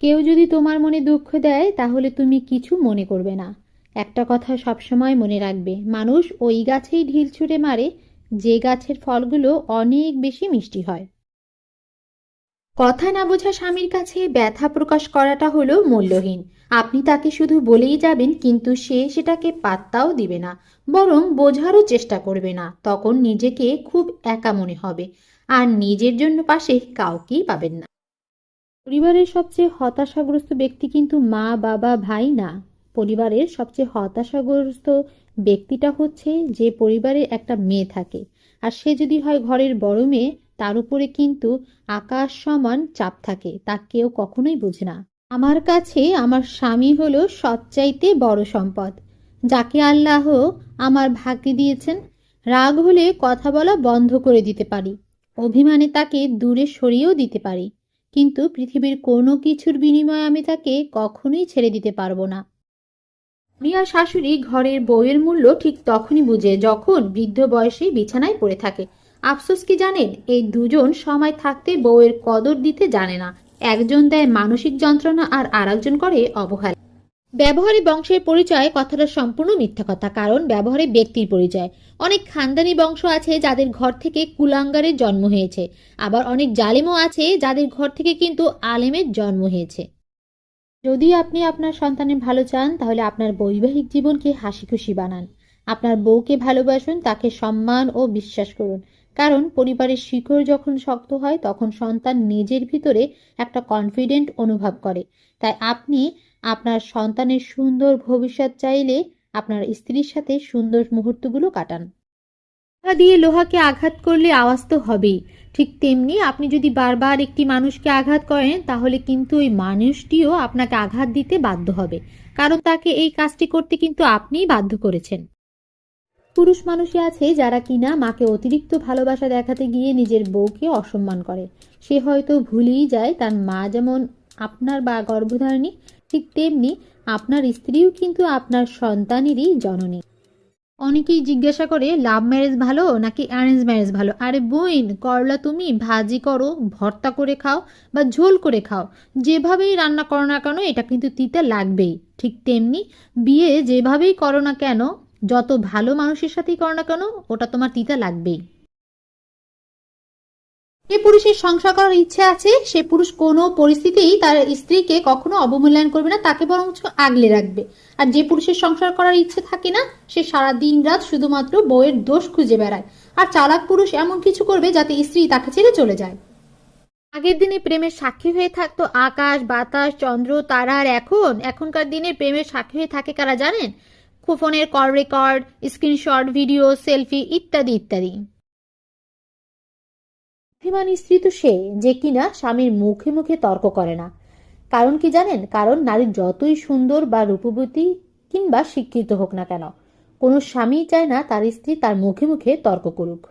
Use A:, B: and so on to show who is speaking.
A: কেউ যদি তোমার মনে দুঃখ দেয়, তাহলে তুমি কিছু মনে করবে না। একটা কথা সবসময় মনে রাখবে, মানুষ ওই গাছেই ঢিল ছুঁড়ে মারে, যে গাছের ফলগুলো অনেক বেশি মিষ্টি হয়। কথা না বোঝা স্বামীর কাছে ব্যথা প্রকাশ করাটা হলো মূল্যহীন। আপনি তাকে শুধু বলেই যাবেন, কিন্তু সে সেটাকে পাত্তাও দিবে না, বরং বোঝারও চেষ্টা করবে না, তখন নিজেকে খুব একা মনে হবে। আর নিজের জন্য পাশে কাউকেই পাবেন না। পরিবারের সবচেয়ে হতাশাগ্রস্ত ব্যক্তি কিন্তু মা, বাবা, ভাই না। পরিবারের সবচেয়ে হতাশাগ্রস্ত ব্যক্তিটা হচ্ছে যে পরিবারে একটা মেয়ে থাকে। আর সে যদি হয় ঘরের বড় মেয়ে, তার উপরে কিন্তু আকাশ সমান চাপ থাকে, তা কেউ কখনোই বোঝে না। আমার কাছে আমার স্বামী হলো সবচাইতে বড় সম্পদ, যাকে আল্লাহ আমার ভাগ্যে দিয়েছেন। রাগ হলে কথা বলা বন্ধ করে দিতে পারি, অভিমানে তাকে দূরে সরিয়েও দিতে পারি। কিন্তু পৃথিবীর কোনো কিছুর বিনিময়ে আমি তাকে কখনোই ছেড়ে দিতে পারব না। মিয়া শাশুড়ি ঘরের বইয়ের মূল্য ঠিক তখনই বুঝে যখন বৃদ্ধ বয়সে বিছানায় পড়ে থাকে। আফসোস কি জানেন? এই দুজন সময় থাকতে বউয়ের কদর দিতে জানে না। একজন দেয় মানসিক যন্ত্রণা আর আরেকজন করে অবহেলা। ব্যবহারে বংশের পরিচয় কথাটা সম্পূর্ণ মিথ্যা কথা, কারণ ব্যবহারে ব্যক্তির পরিচয়। অনেক খানদানি বংশ আছে যাদের ঘর থেকে কুলাঙ্গারের জন্ম হয়েছে। আবার অনেক জালেমও আছে যাদের ঘর থেকে কিন্তু আলেমের জন্ম হয়েছে। যদি আপনি আপনার সন্তানের ভালো চান, তাহলে আপনার বৈবাহিক জীবনকে হাসি খুশি বানান। আপনার বউকে ভালোবাসুন, তাকে সম্মান ও বিশ্বাস করুন। কারণ পরিবারের শিকড় যখন শক্ত হয়, তখন সন্তান নিজের ভিতরে একটা কনফিডেন্ট অনুভব করে। তাই আপনি আপনার সন্তানের সুন্দর ভবিষ্যৎ চাইলে আপনার স্ত্রীর সাথে সুন্দর মুহূর্তগুলো কাটান। লোহা দিয়ে লোহাকে আঘাত করলে আওয়াজ তো হবেই। ঠিক তেমনি আপনি যদি বারবার একটি মানুষকে আঘাত করেন, তাহলে কিন্তু ওই মানুষটিও আপনাকে আঘাত দিতে বাধ্য হবে। কারণ তাকে এই কাজটি করতে কিন্তু আপনিই বাধ্য করেছেন। পুরুষ মানুষই আছে যারা কিনা মাকে অতিরিক্ত ভালোবাসা দেখাতে গিয়ে নিজের বউকে অসম্মান করে। সে হয়তো ভুলেই যায়, তার মা যেমন আপনার বা গর্ভধারিণী ঠিক তেমনি আপনার স্ত্রীও কিন্তু আপনার সন্তানেরই জননী। অনেকেই জিজ্ঞাসা করে লাভ ম্যারেজ ভালো নাকি অ্যারেঞ্জ ম্যারেজ ভালো? আরে বইন করলা তুমি, ভাজি করো, ভর্তা করে খাও বা ঝোল করে খাও। যেভাবেই রান্না করো না কেন, এটা কিন্তু তিতা লাগবেই। ঠিক তেমনি বিয়ে যেভাবেই করো না কেন, যত ভালো মানুষের সাথেই করো না কেন, ওটা তোমার তিতা লাগবেই। যে পুরুষের সংসার করার ইচ্ছে আছে, সে পুরুষ কোনো পরিস্থিতিই তার স্ত্রীকে কখনো অবমূল্যায়ন করবে না, তাকে বরঞ্চ আগলে রাখবে। আর যে পুরুষের সংসার করার ইচ্ছে থাকে না, সে সারা দিন রাত শুধুমাত্র বউয়ের দোষ খুঁজে বেড়ায়। আর চালাক পুরুষ এমন কিছু করবে যাতে স্ত্রী তাকে ছেড়ে চলে যায়। আগের দিনে প্রেমের সাক্ষী হয়ে থাকতো আকাশ, বাতাস, চন্দ্র, তারা আর এখন? এখনকার দিনে প্রেমের সাক্ষী হয়ে থাকে কারা জানেন? ফোনের call record, screenshot, video, selfie, ইত্যাদি ইত্যাদি। বুদ্ধিমান স্ত্রী তো সে, যে কিনা স্বামীর মুখে মুখে তর্ক করে না। কারণ কি জানেন? কারণ নারী যতই সুন্দর বা রূপবতী কিংবা শিক্ষিত হোক না কেন, কোনো স্বামী চায় না তার স্ত্রী তার মুখে মুখে তর্ক করুক।